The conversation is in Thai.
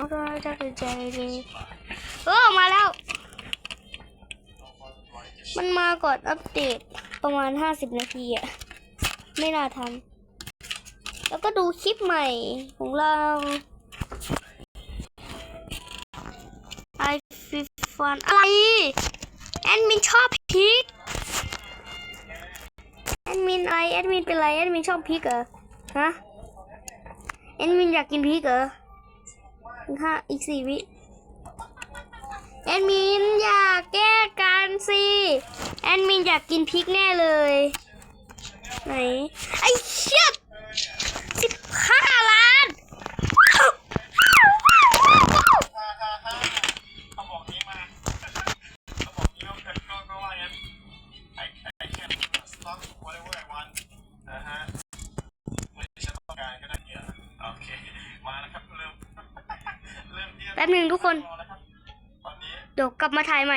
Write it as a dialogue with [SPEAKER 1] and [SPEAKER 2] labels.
[SPEAKER 1] ก็จะเป็นใจดีเออมาแล้ว มันมาก่อนอัปเดตประมาณห้าสิบนาทีอะไม่น่าทัน แล้วก็ดูคลิปใหม่ของเราไอฟิฟันอะไร แอดมินชอบพริกแอดมินอะไรแอดมินเป็นไร แอดมินชอบพริกเหรอ ฮะ แอดมินอยากกินพริกเหรอ ห้าอีกสี่วิแอดมินอยากแก้กันสิแอดมินอยากกินพริกแน่เลย ไหน ไอ้เชี่ยสิบห้าล้าน
[SPEAKER 2] ก็ได้เยอะโอเค มาแล้วครับเริ่มเริ่มที่จะ
[SPEAKER 1] แป๊บหนึ่งทุกค
[SPEAKER 2] น
[SPEAKER 1] เดี๋ยวกลับมาถ่ายใหม่